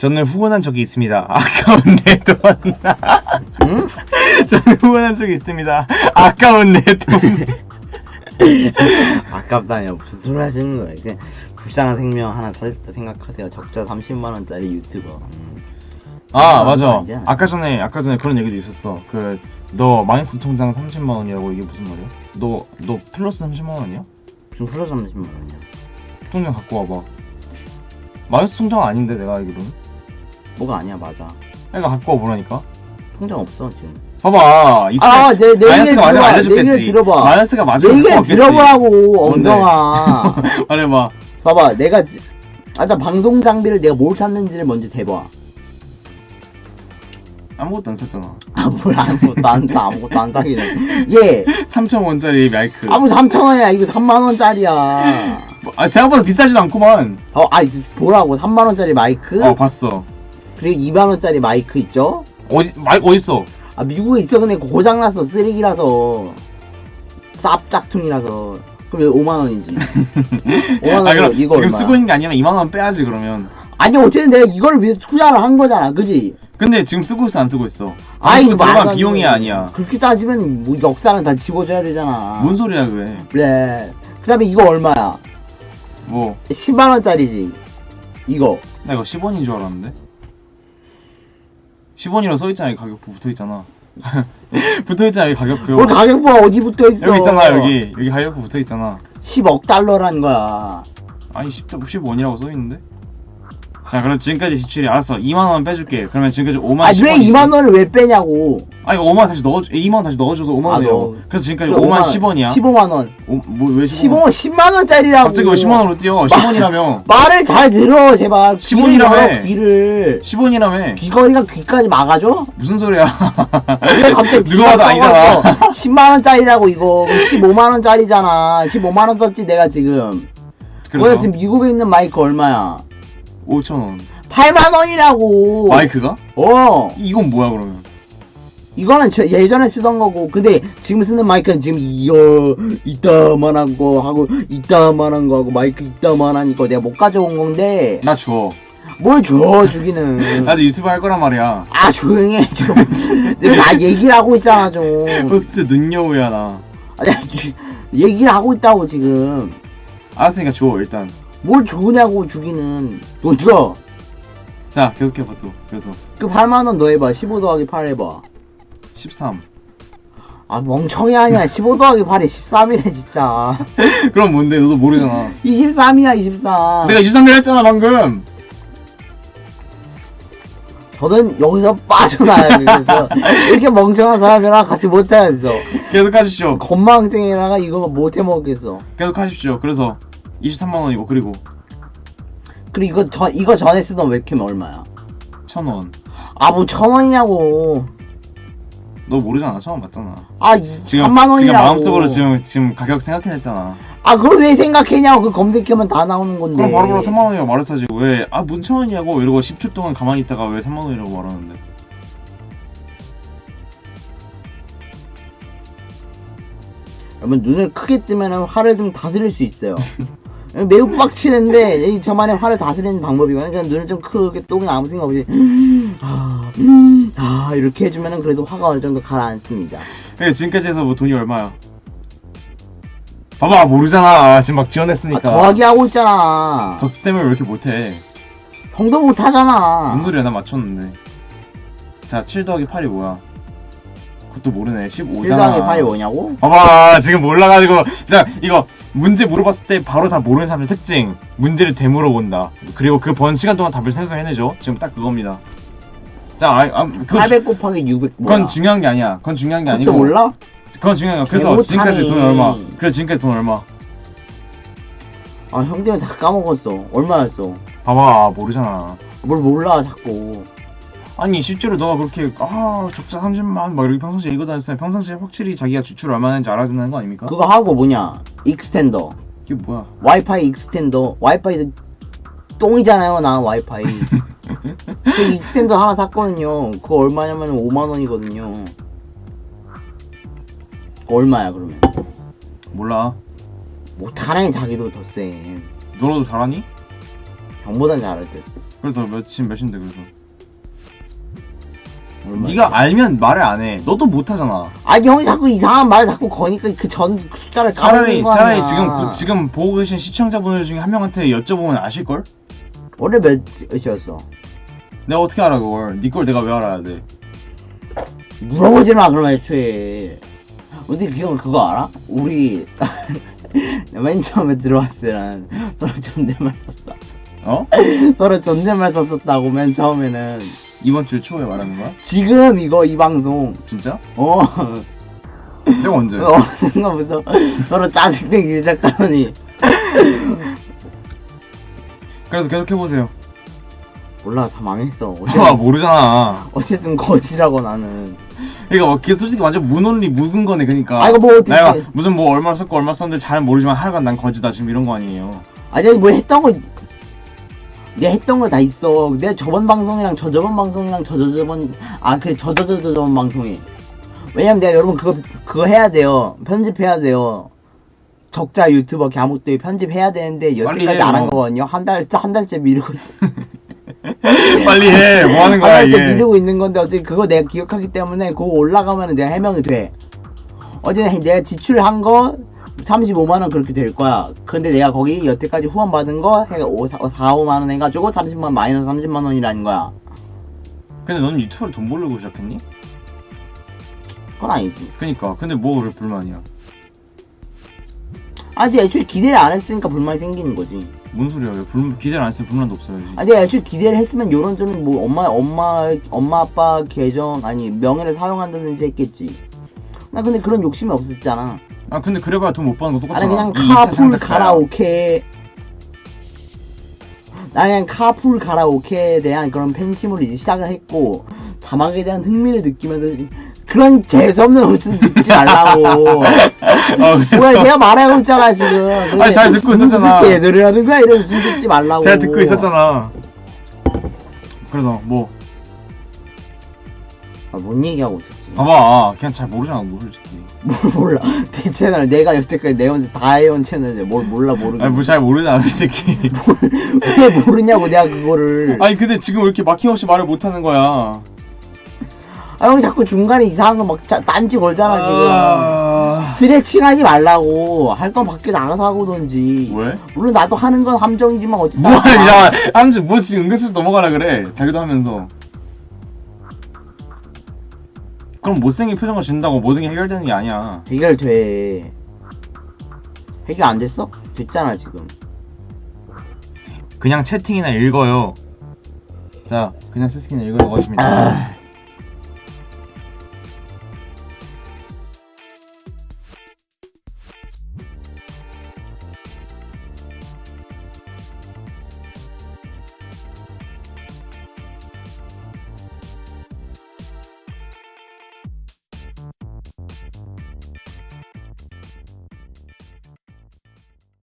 저는 후원한 적이 있습니다. 아까운 내 돈. 응? 저는 후원한 적이 있습니다. 아까운 내 돈. 아깝다뇨 무슨 소리 하시는 거예요 그냥 불쌍한 생명 하나 살렸다 생각하세요 적자 30만 원짜리 유튜버 음. 아 아, 맞아. 아까 전에 아까 전에 그런 얘기도 있었어. 그 너 마이너스 통장 30만 원이라고 이게 무슨 말이야? 너 너 플러스 30만 원이야? 지금 플러스 30만 원이야 통장 갖고 와봐. 마이너스 통장 아닌데 내가 알기로는. 뭐가 아니야 맞아 내가 갖고 와보라니까. 통장 없어 지금 봐봐. 아, 내, 내 얘기 마이너스가 맞으면 들어봐. 내 알려줬겠지. 얘기 들어봐. 마이너스가 내 맞으면 얘기. 들어보라고 뭔데? 엉덩아 말해봐. 봐봐 내가 아자 방송 장비를 내가 뭘 샀는지를 먼저 대봐 아무것도 안 샀잖아. 아뭘 아무것도 안 사 아무것도 안 사기는 얘 3천 원짜리 마이크. 아무 3천원이야 이거 3만원짜리야 뭐, 아 생각보다 비싸지도 않구만. 어, 아 보라고 3만원짜리 마이크 어 봤어. 그리고 2만원짜리 마이크 있죠 어디 마이크 어디 있어? 아 미국에 있어 근데 고장났어 쓰레기라서 쌉짝퉁이라서 그럼 왜 5만원이지 5만원 아 그럼 이거 지금 얼마야? 쓰고 있는 게 아니라 2만 원 빼야지 그러면. 아니 어쨌든 내가 이걸 위해서 투자를 한 거잖아 그지? 근데 지금 쓰고 있어 안 쓰고 있어? 아이 이거 들어간 비용이 아니야. 그렇게 따지면 뭐 역사는 다 지워줘야 되잖아 뭔 소리야 그게? 그래 그 다음에 이거 얼마야? 뭐? 10만원짜리지 이거 나 이거 10원인 줄 알았는데. 10원이라고 써있잖아 여기 가격표 붙어있잖아. 붙어있잖아 여기 가격표. 뭘 가격표가 어디 붙어 있어 여기 있잖아 여기 여기 가격표 붙어있잖아. 10억 달러라는 거야 아니 10, 10원이라고 써있는데? 자 그럼 지금까지 지출이 알았어. 2만원 빼줄게. 그러면 지금까지 5만 아니 왜 10원이지. 2만 원을 왜 빼냐고. 아니 5만 다시 넣어 2만 다시 넣어줘서 5만 아, 원이에요. 너. 그래서 지금까지 5만 10원이야. 15만 원. 뭐왜 10원? 15만 10만 원짜리라고. 갑자기 왜 10만원으로 뛰어? 10원이라며. 말을 잘 들어 제발. 10원 이라며. 귀를 열어, 귀를. 10원이라며. 귀걸이가 귀까지 막아줘? 무슨 소리야? 왜 갑자기 누가 봐도 아니잖아. 10만 원짜리라고 이거. 15만 원짜리잖아. 15만 원 썼지 내가 지금. 그래서 지금 미국에 있는 마이크 얼마야 5천원 8만원이라고 마이크가? 어 이건 뭐야 그러면 이거는 저 예전에 쓰던 거고 근데 지금 쓰는 마이크는 지금 이어 이따만한 거 하고 이따만한 거 하고 마이크 이따만한 거 내가 못 가져온 건데 나 줘. 뭘줘 주기는 나도 유튜브 할 거란 말이야. 아 조용히 해 좀. 내가 나 얘기를 하고 있잖아 좀 호스트 눈여우야 나. 아니 얘기를 하고 있다고 지금 알았으니까 줘 일단. 뭘 좋으냐고 주기는 돈 줘. 자 계속 해봐 또. 그래서 그 8만원 너 해봐 15 더하기 8 해봐 13. 아 멍청이 아니야 15 더하기 8이 13이네 진짜 그럼 뭔데 너도 모르잖아. 23이야 23 내가 23년 했잖아 방금. 저는 여기서 빠져나야 돼 그래서 이렇게 멍청한 사람이랑 같이 못해야겠어 계속 하십시오. 건망증에다가 이거 못 해 먹겠어 계속 하십시오. 그래서 23만 원이고 그리고 그리고 이거 전 이거 전에 쓰던 웹캠 얼마야 1,000원. 아 뭐 천 원이냐고 너 모르잖아. 처음 봤잖아. 아 지금 3만 원이라고 지금 마음속으로 지금 지금 가격 생각해냈잖아. 아 그걸 왜 생각했냐고 그 검색하면 다 나오는 건데 그럼 바로바로 3만 원이라고 말했어야지. 왜? 아, 뭔 천 원이냐고 이러고 10초 동안 가만히 있다가 왜 3만 원이라고 말하는데? 여러분 눈을 크게 뜨면 화를 좀 다스릴 수 있어요. 매우 빡치는데 이 저만의 화를 다스리는 방법이거든요. 그냥 눈을 좀 크게 뜨고 그냥 아무 생각 없이 아, 음, 아 이렇게 해주면은 그래도 화가 어느 정도 가라앉습니다. 네, 지금까지 해서 뭐 돈이 얼마야? 봐봐 모르잖아. 지금 막 아, 지원했으니까. 더하기 하고 있잖아. 저 쌤을 왜 이렇게 못해? 형도 못하잖아. 무슨 소리야? 나 맞췄는데. 자, 7 더하기 8이 뭐야? 그것도 모르네. 15잖아. 7 더하기 8이 뭐냐고? 봐봐 지금 몰라가지고 그냥 이거 문제 물어봤을 때 바로 다 모르는 사람의 특징 문제를 되물어본다 그리고 그 번 시간 동안 답을 생각을 해내죠 지금 딱 그겁니다 자 아, 아, 그건, 주- 800 곱하기 600 뭐야? 그건 중요한 게 아니야 그건 중요한 게 그것도 아니고 몰라? 그건 중요한 거 그래서 못하네. 지금까지 돈 얼마 그래 지금까지 돈 얼마 아 형들은 다 까먹었어. 얼마였어? 봐봐 모르잖아 뭘 몰라 자꾸. 아니 실제로 너가 그렇게 아 적자 30만 막 이렇게 평상시에 읽어 다녔으면 평상시에 확실히 자기가 지출 얼마나 했는지 알아야 된다는 거 아닙니까? 그거 하고 뭐냐? 익스텐더. 이게 뭐야 와이파이 익스텐더 와이파이 똥이잖아요 나 와이파이 그 익스텐더 하나 샀거든요 그거 얼마냐면 5만원이거든요 얼마야 그러면 몰라 못하네 자기도 더쎄 너라도 잘하니? 형보단 잘할 듯 그래서 몇 지금 몇인데 그래서? 네가 알면 말을 안 해. 너도 못 하잖아. 아니 형이 자꾸 이상한 말 자꾸 거니까 그 전 숫자를 차라리 까먹는 거 차라리 아니야. 지금 그- 지금 보고 계신 시청자분들 중에 한 명한테 여쭤보면 아실 걸? 원래 몇이었어? 내가 어떻게 알아 그걸? 네걸 내가 왜 알아야 돼? 물어보지 마 그러면 애초에 근데 그형 그거 알아? 우리 맨 처음에 들어왔을 때는 서로 존댓말 썼어 어? 서로 존댓말 썼었다고 맨 처음에는 이번 주 초에 말하는 거야? 지금 이거 이 방송 진짜? 어 내가 언제? 어느 순간부터 서로 짜증내기 시작하더니 그래서 계속 해보세요. 몰라 다 망했어 아 어쨌든, 모르잖아. 어쨌든 거지라고 나는 그러니까 뭐 그게 솔직히 완전 무논리 묵은 거네 그러니까. 아 이거 뭐 어떻게 내가 무슨 뭐 얼마 썼고 얼마 썼는데 잘 모르지만 하여간 난 거지다 지금 이런 거 아니에요. 아니 뭐 했던 거 내가 했던 거 다 있어 내가 저번 방송이랑 저 저번 방송이랑 저 저 저번 아그 저저 저 저번 방송이 왜냐면 내가 여러분 그거 그거 해야 돼요 편집해야 돼요 적자 유튜버 갸묵들 편집해야 되는데 여태까지 해, 안한 뭐. 거거든요 한 달 한 달째 미루고 빨리 해. 뭐 하는 한 거야 달째 이게? 미루고 있는 건데 어차피 그거 내가 기억하기 때문에 그거 올라가면은 내가 해명이 돼 어제 내가 지출한 거 35만 원 그렇게 될 거야. 근데 내가 거기 여태까지 후원 받은 거 해가 5, 4, 5만 원 해가지고 30만 마이너스 30만 원이라는 거야. 근데 너는 유튜브로 돈 벌려고 시작했니? 그건 아니지. 그니까. 근데 뭐 그래 불만이야? 아직 애초에 기대를 안 했으니까 불만이 생기는 거지. 뭔 소리야? 왜 불, 기대를 안 했으면 불만도 없어야지. 아니 애초에 기대를 했으면 요런저런 뭐 엄마 엄마 엄마 아빠 계정 아니 명예를 사용한다든지 했겠지. 나 근데 그런 욕심이 없었잖아. 아 근데 그래봐야 돈 못 버는 거 똑같잖아. 아니 그냥 이 카풀. 가라오케 나 그냥 카풀 가라오케에 대한 그런 팬심으로 이제 시작을 했고 자막에 대한 흥미를 느끼면서 그런 재수없는 웃음 듣지 말라고 어, 그래서 뭐야 내가 말하고 있잖아 지금 아니, 잘 듣고 있었잖아. 무슨 개소리 하는 거야 이런 웃음 듣지 말라고 잘 듣고 있었잖아. 그래서 뭐 아, 뭔 얘기하고 있었지 봐봐. 그냥 잘 모르잖아 뭐 솔직히. 뭘 몰라. 내 채널 내가 여태까지 내 혼자 다 해온 채널인데 뭘 몰라 모르겠어 아니 뭐 잘 모르잖아 이 새끼. 왜 모르냐고 내가 그거를. 아니 근데 지금 왜 이렇게 막힘없이 말을 못하는 거야? 아 형이 자꾸 중간에 이상한 거막 딴지 걸잖아 지금. 아... 스트레칭하지 말라고. 할 건 밖에 나가서 하고든지. 왜? 물론 나도 하는 건 함정이지만 어쨌든 뭐 하는 야 암주 뭐 지금 은근슬 넘어가라 그래. 자기도 하면서 그럼 못생긴 표정을 짓는다고 모든 게 해결되는 게 아니야. 해결돼. 해결 안 됐어? 됐잖아 지금. 그냥 채팅이나 읽어요. 자 그냥 채팅이나 읽으라고 하십니다. 아